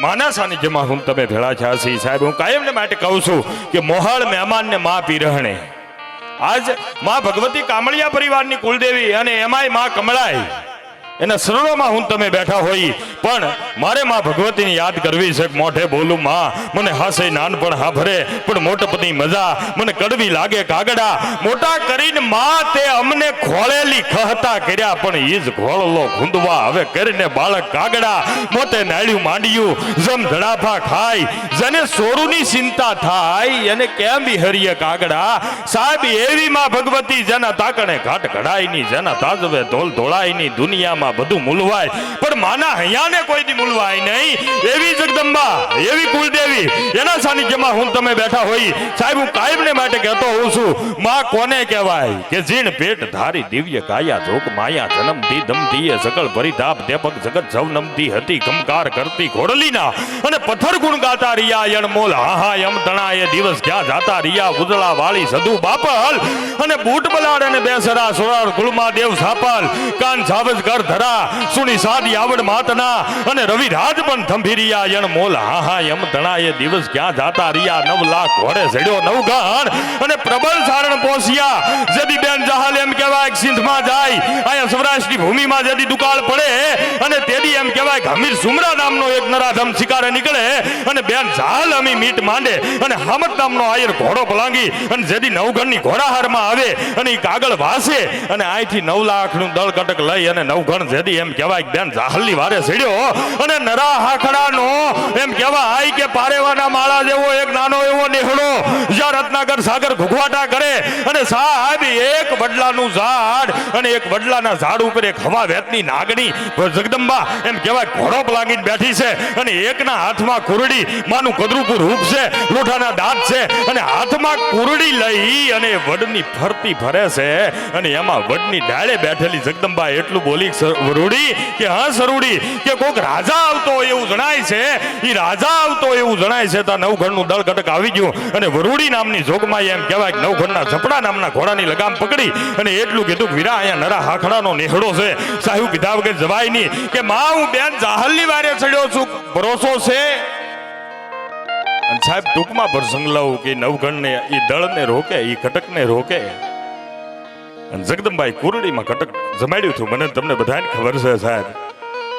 માના સાનિધ્યમાં હું તમે ભેળા થયા છીએ સાહેબ, હું કાયમને માટે કહું છું કે મોહાળ મહેમાનને મા પીરહણે. આજ મા ભગવતી કામળિયા પરિવારની કુલદેવી અને એમાંય મા કમળાઈ એના શરણોમાં હું તમે બેઠા હોઈ પણ મારે માં ભગવતીની યાદ કરવી છે, મોઢે બોલું, માં, મને હાસે નાનપણ હા ભરે પણ મોટપની મજા, મને કડવી લાગે કાગડા. મોટા કરીને માં તે અમને ખોળેલી ખહતા કર્યા, પણ ઈ જ ઘોળલો ખૂંદવા હવે કરીને બાળક કાગડા. મોતે નાળ્યું માંડ્યું, જમ ધડાફા ખાય, જેને સોરુની ચિંતા થાય, એને કેમ બી હરિય કાગડા? સાહેબ, એવી માં ભગવતી, જેના તાકણે ઘાટ ઘડાયની, જેના તાજવે ધોલ ધોળાયની દુનિયામાં બધું મૂલવાય. પણ માના હૈયાને કોઈ દી મૂલવાય નહીં. એવી જગદંબા, એવી કુલદેવી, એના સાનિધ્યમાં હું તમે બેઠા હોઈ સાહેબ, હું કાયમને માટે કહેતો હોઉં છું, માં કોને કહેવાય કે જીણ પેટ ધારી દિવ્ય કાયા જોગ માયા જન્મથી દમતી એ સકળ પરિતાપ દેપક જગત જવનમતી હતી ગમકાર કરતી ઘોડલીના. અને પથ્થર ગુણ ગાતા રિયા યણમોલ હાહા યમ તણા એ દિવસ ક્યાં જાતા રિયા ઉજળા વાળી સદુ બાપલ. અને બૂટ બલાડ અને બેસરા સોરાર કુળમાં દેવ સાપલ કાન સાવજ કર ધરા, સુની સાદી આવડ માતના અને રવિ રાજ પણ થંભી રિયા યણ મોલ હાહા યમ ધણા એ દિવસ ક્યાં જાતા રિયા નવ લાખ ઘોડે ચડ્યો નવગણ અને પ્રબળ પોસિયા જદી બેન જહાલ એમ કહેવાય સિંધમાં જાય, અહીંયા સૌરાષ્ટ્રની ભૂમિમાં જદી દુકાળ પડે, અને તેદી એમ કહેવાય કે હમીર સુમરા નામનો એક નરાધમ શિકારે નીકળે, અને બેન જહાલ અમી મીટ માંડે, અને હામત નામનો આયર ઘોડો પલાંગી, અને જેદી નવગણની ઘોડાહારમાં આવે, અને એ કાગળ વાસે, અને અહીંથી નવ લાખનું દળ કટક લઈ, અને નવગણ જેદી એમ કહેવાય કે બેન જહાલની વારે સીડ્યો, અને નરા હાખડાનો એમ કહેવાય કે પારેવાના માળા જેવો એક નાનો એવો નેહડો, જ્યાં રત્નાગર સાગર ઘુઘવાટા કરે અને સાહેબ, એક વડલાનું ઝાડ અને એક વડલાના ઝાડ ઉપર એક હવા વેતની નાગણી. જગદંબા એમ કહેવાય, ઘોડો લાગીને બેઠી છે અને એકના હાથમાં કુરડી માનું કદરૂપું રૂપ છે, લોઠાના દાંત છે અને હાથમાં કુરડી લઈ અને વડની ફરતી ભરે છે અને એમાં વડની ડાળે બેઠેલી જગદંબા એટલું બોલી રૂડી? કે હા સરુડી કે કોક રાજા આવતો હોય એવું જણાય છે? એ રાજા આવતો એવું જણાય છે? તા નવઘણનું દળ ઘટક આવી ગયું. અને વરુડી નામની જોગમાં એમ કહેવાય કે નવઘણના ઝપડા નામના ઘોડાની લગામ પકડી અને એટલું કીધું વીરા, અહીંયા નરા હાખડાનો નેહડો છે. સાહેબ કીધા વગર જવાય નહીં. કે માં હું બેન જાહલની વારે ચડ્યો છું. ભરોસો છે? સાહેબ ટૂંકમાં પ્રસંગ લઉં કે, નવગણને એ દળને રોકે એ કટકને રોકે. જગદંબાઈ કુરડીમાં કટક જમાડ્યું હતું. મને તમને બધાને ખબર છે સાહેબ.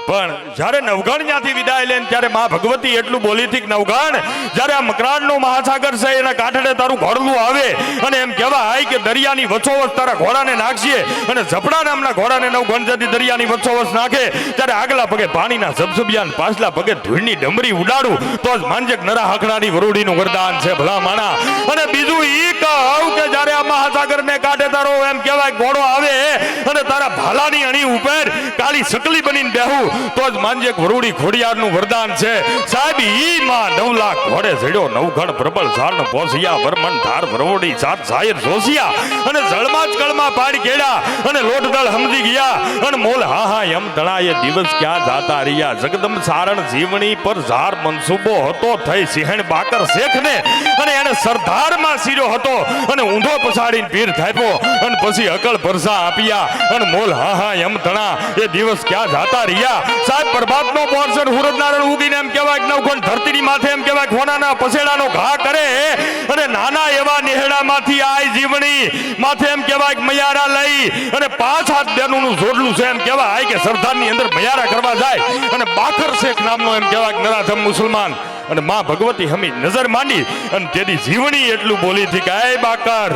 પણ જ્યારે નવગણ ત્યાંથી વિદાય લે ત્યારે મા ભગવતી એટલું બોલી હતી કે, નવગણ, જ્યારે આ મકરાણનો મહાસાગર છે, એના કાંઠે તારું ઘોડલું આવે અને એમ કહેવાય કે દરિયાની વચ્ચોવચ તારા ઘોડાને નાખશે અને ઝપડા નામના ઘોડાને નવગણ જતી દરિયાની વચ્ચોવચ નાખે. ત્યારે આગલા પગે પાણીના ઝબઝબિયા પાછલા પગે ધૂળની ડમરી ઉડાડું. તો જ માંજક નરા હકડાની વરુડીનું વરદાન છે ભલા માણા અને બીજું ઈ કહું કે, જ્યારે આ મહાસાગરને કાંઠે તારો એમ કહેવાય ઘોડો આવે અને તારા ભાલાની અણી ઉપર કાળી સકલી બનીને બેહું. તો જ માંજેક વરુડી ખોડિયારનું વરદાન છે. સાહેબ ઈ માં નવ લાખ ઘોડે ચડ્યો નવઘણ પ્રબળ ઝાડ પોસિયા વરમણ ધાર વરોડી સાત જાહેર જોસિયા અને જળમાં જ કળમાં પાડી કેડા અને લોટદળ સમજી ગયા. અને મોલ હા હા એમ દણાએ દિવસ ક્યાં જાતા રહ્યા. જગદમ સારણ જીવણી પર ઝાર મનસુબો હતો. થઈ સિંહણ બાકર શેખને. અને એને સરદારમાં સીર્યો હતો. અને ઊંધો પછાડીને પીર થાપ્યો અને પછી અકળ ભરસા આપ્યા. અને મોલ હા હા એમ તણા. એ દિવસ ક્યાં જાતા રહ્યા. સાહેબ, પ્રભાતનો પોર્શન હુરદનારાયણ ઉગીને એમ કહેવાય કે નવખંડ ધરતીની માથે એમ કહેવાય કે હોનાના પસેડાનો ઘા કરે અને નાના એવા નેહડામાંથી આય જીવણી માથે એમ કહેવાય કે મયારા લઈ અને પાંચ હાથ બેનુંનું જોડલું છે એમ કહેવાય કે સરદારની અંદર મયારા કરવા જાય અને બાકર શેખ નામનો એમ કહેવાય કે નરાધમ મુસલમાન અને માં ભગવતી હમી નજર માંડી અને તેની જીવણી એટલું બોલી હતી કે એ બાકર,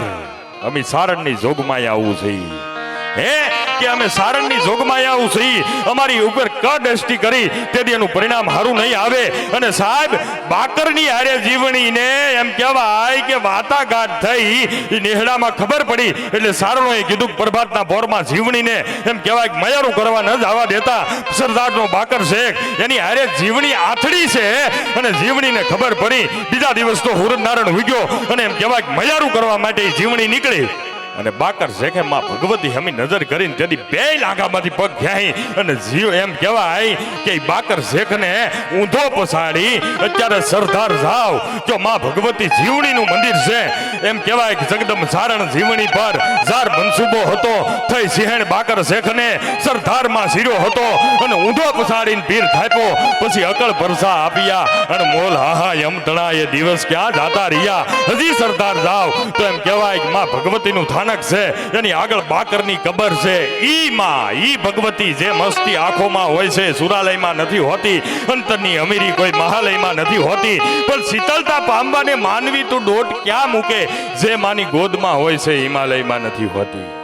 અમી સારણની જોગમાં આવું છે હે, કે અમે સારણની જોગમાં આવું છીએ અમારી ઉપર કડસ્ટી કરી, તેથી એનું પરિણામ સારું નહીં આવે. અને સાહેબ, બાકરની હારે જીવણીને એમ કહેવાય કે વાતાઘાટ થઈ નેહડામાં ખબર પડી. એટલે સારણોએ કીધું પ્રભાતના ભોરમાં જીવણીને એમ કહેવાય મયારું કરવા ન જવા દેતા. સરદારનો બાકર શેખ, એની હારે જીવણી આથડી છે. અને જીવણીને ખબર પડી. બીજા દિવસ તો હુરદ નારાયણ ઉગ્યો અને એમ કહેવાય મયારું કરવા માટે જીવણી નીકળી. અને બાકર શેખે માં ભગવતી હમી નજર કરીને તેની બે લાંગામાંથી પગ ઘ્યાઈ અને જીવ એમ કહેવાય કે બાકર શેખને ઊંધો પસાડી અત્યારે સરદાર જાવ, જો માં ભગવતી જીવણીનું મંદિર છે એમ કહેવાય કે જગદમ સારણ જીવણી પર. ઝાર મનસુબો હતો. થઈ સિંહણ બાકર શેખને સરદારમાં શીરો હતો. અને ઊંધો પસાડીને પીર થાપ્યો. પછી અકળ ભરસા આપ્યા. અને મોલ હાહા યમ તણા એ દિવસ ક્યાં જાતા રહ્યા? હજી સરદાર જાવ. તો એમ કહેવાય કે માં ભગવતીનું થાનક છે. એની આગળ બાકરની કબર છે. ઈ માં, ઈ ભગવતી જે મસ્તી આંખોમાં હોય છે, સુરાલયમાં નથી હોતી. અંતરની અમીરી કોઈ મહાલયમાં નથી હોતી. પણ શીતળતા પામવાને માનવી તું દોટ ક્યાં મૂકે? જે માની ગોદમાં હોય છે હિમાલયમાં નથી હોતી.